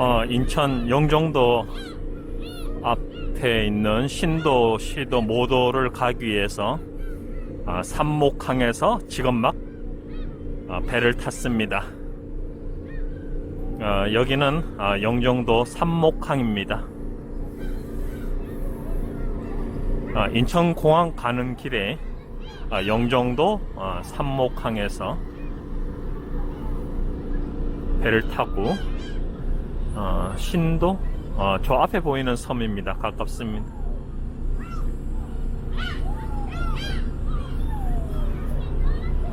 어, 인천 영종도 앞에 있는 신도, 시도, 모도를 가기 위해서 아, 삼목항에서 지금 막 아, 배를 탔습니다. 어, 여기는 아, 영종도 삼목항입니다. 아, 인천공항 가는 길에 아, 영종도 아, 삼목항에서 배를 타고 어, 신도 어, 저 앞에 보이는 섬입니다. 가깝습니다.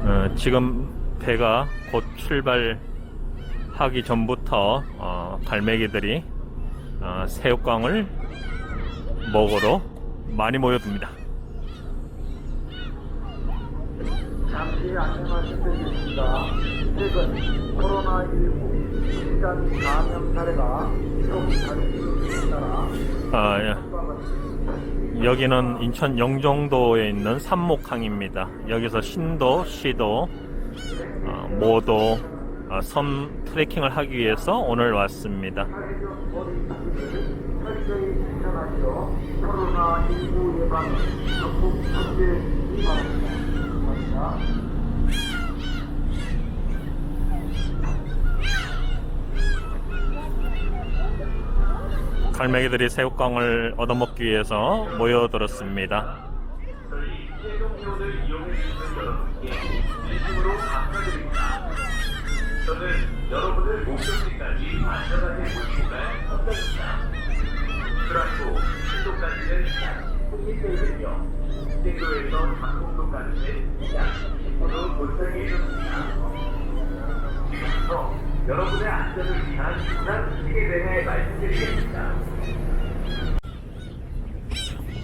어, 지금 배가 곧 출발하기 전부터 어, 갈매기들이 어, 새우깡을 먹으러 많이 모여듭니다. 잠시 안내 말씀드리겠습니다. 최근 코로나19 집단 감염 사례가 계속 발생에 따라 아, 예. 여기는 인천 영종도에 있는 삼목항입니다. 여기서 신도, 시도, 어, 모도, 어, 섬 트레킹을 하기 위해서 오늘 왔습니다. 실천하시어 코로나19 예방 적극 감사합니다. 갈매기들이 새우깡을 얻어먹기 위해서 모여들었습니다. 저희 최종료를 이용해주시는 여러분께 진심으로 감사드립니다. 저는 여러분을 목적지까지 안전하게 모시고갈 선장입니다. 그리고 신도까지는 약 10분이거든요. 신도에서 장곡도까지는 약 10분으로 도착해줍니다. 지금부터 여러분의 안전을 위한 우산 시계 대해 말씀드리겠습니다.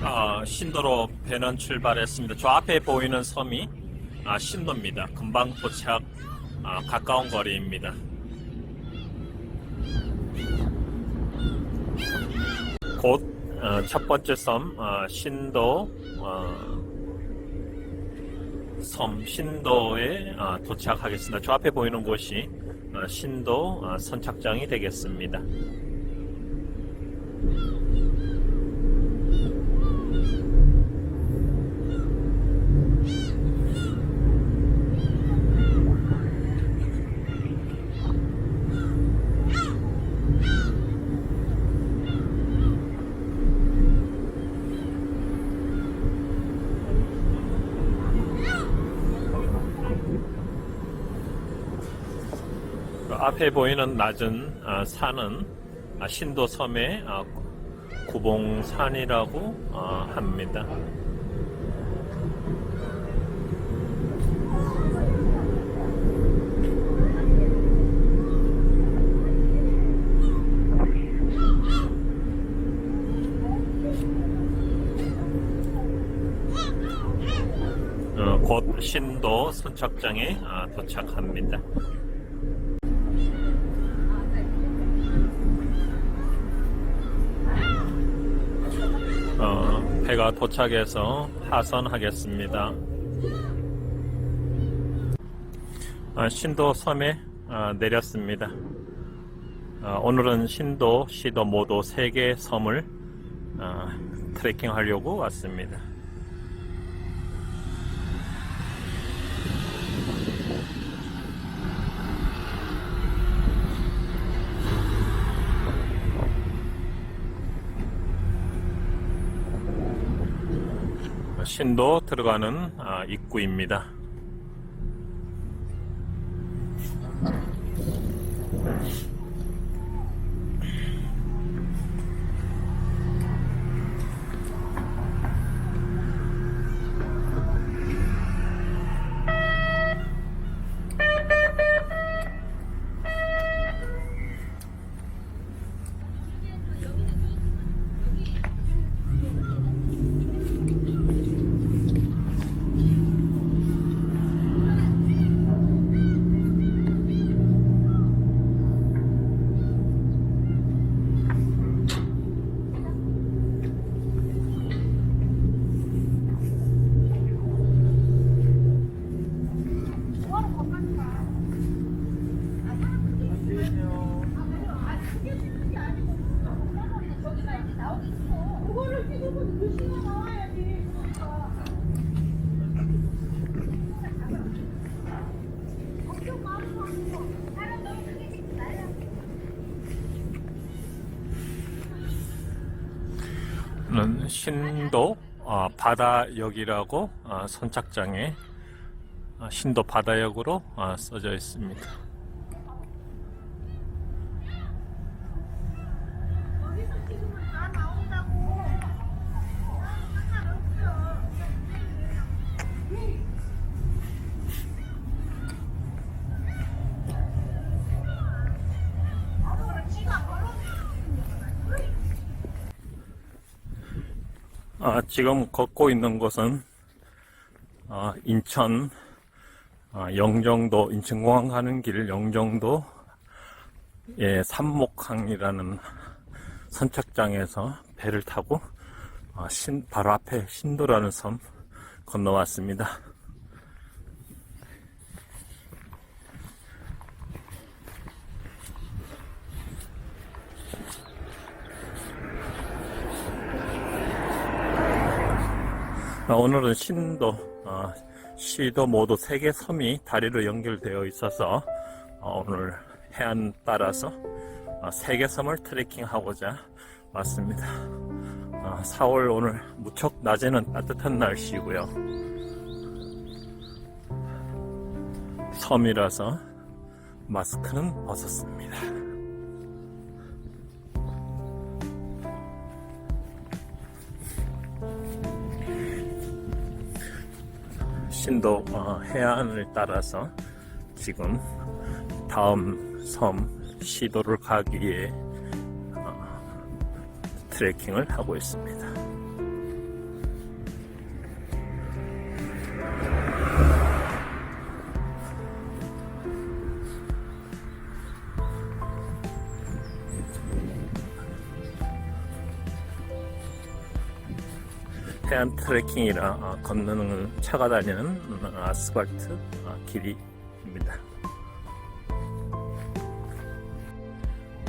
아, 신도로 배는 출발했습니다. 저 앞에 보이는 섬이 아, 신도입니다. 금방 도착 아, 가까운 거리입니다. 곧 어, 첫 번째 섬 어, 신도 어, 섬 신도에 어, 도착하겠습니다. 저 앞에 보이는 곳이 어, 신도 어, 선착장이 되겠습니다. 그 앞에 보이는 낮은 아, 산은 아, 신도 섬의 아, 구봉산이라고 어, 합니다. 어, 곧 신도 선착장에 아, 도착합니다. 어, 배가 도착해서 하선하겠습니다. 아, 신도 섬에 아, 내렸습니다. 아, 오늘은 신도, 시도 모두 세 개 섬을 아, 트레킹 하려고 왔습니다. 신도 들어가는 아, 입구입니다. 는 신도 어, 바다역이라고 어, 선착장에 어, 신도 바다역으로 어, 써져 있습니다. 거기서 찍으면 다 나온다고. 상관없어. 아, 지금 걷고 있는 곳은 아, 인천 아, 영종도 인천공항 가는 길 영종도 예, 삼목항이라는 선착장에서 배를 타고 아, 신, 바로 앞에 신도라는 섬 건너왔습니다. 오늘은 신도, 어, 시도 모두 세 개 섬이 다리로 연결되어 있어서 어, 오늘 해안 따라서 어, 세개 섬을 트레킹하고자 왔습니다. 어, 4월 오늘 무척 낮에는 따뜻한 날씨고요. 섬이라서 마스크는 벗었습니다. 신도 어, 해안을 따라서 지금 다음 섬 시도를 가기 위해 어, 트레킹을 하고 있습니다. 해안 트레킹이라 어, 걷는 차가 다니는 음, 아스팔트 어, 길이입니다.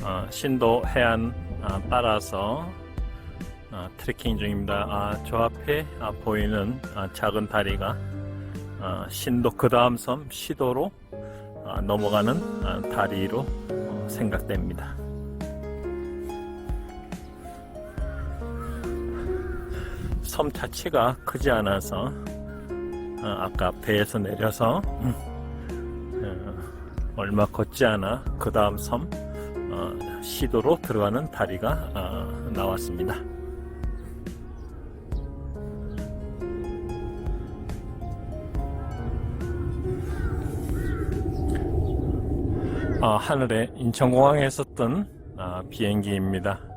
어, 신도 해안 어, 따라서 어, 트레킹 중입니다. 아, 저 앞에 아, 보이는 아, 작은 다리가 어, 신도 그 다음 섬 시도로 아, 넘어가는 아, 다리로 어, 생각됩니다. 섬 자체가 크지 않아서 어, 아까 배에서 내려서 음, 어, 얼마 걷지 않아 그 다음 섬 어, 시도로 들어가는 다리가 어, 나왔습니다. 어, 하늘에 인천공항에 있었던 어, 비행기입니다.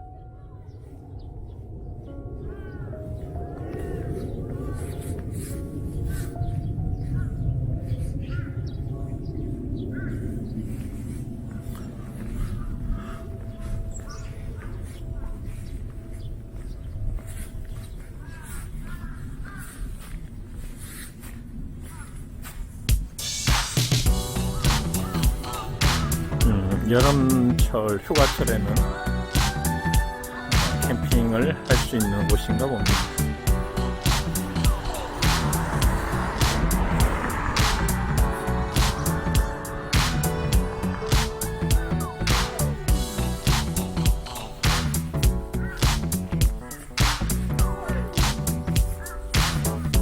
여름철 휴가철에는 캠핑을 할 수 있는 곳인가 봅니다.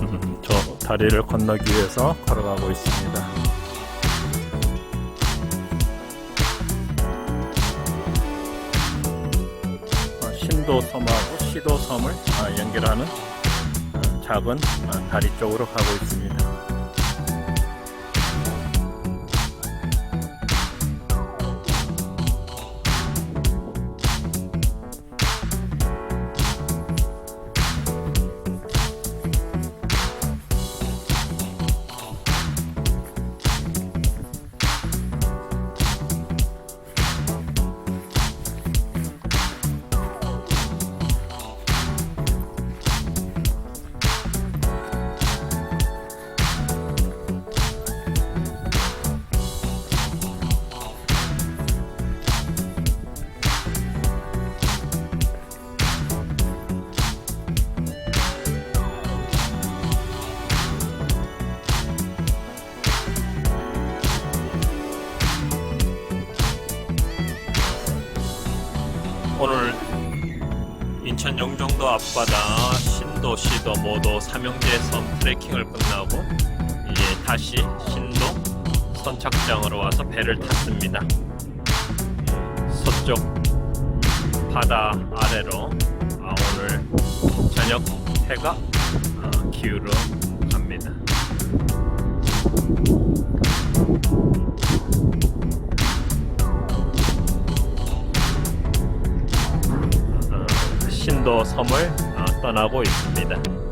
음, 저 다리를 건너기 위해서 걸어가고 있습니다. 어, 신도섬하고 시도섬을 어, 연결하는 어, 작은 어, 다리 쪽으로 가고 있습니다. 모도 삼형제 섬 트레킹을 끝나고 이제 다시 신도 선착장으로 와서 배를 탔습니다. 서쪽 바다 아래로 아, 오늘 저녁 해가 아, 기울어 갑니다. 어, 신도 섬을 어, 떠나고 있습니다.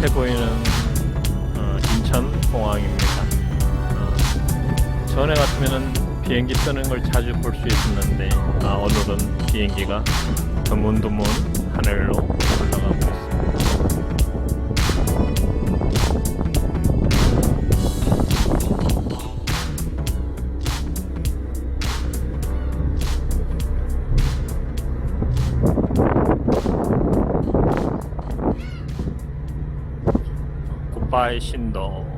요 앞에 보이는 어, 인천 공항입니다. 어, 전에 같으면은 비행기 뜨는 걸 자주 볼 수 있었는데 아, 오늘은 비행기가 드문드문 하늘로 굿바이 신도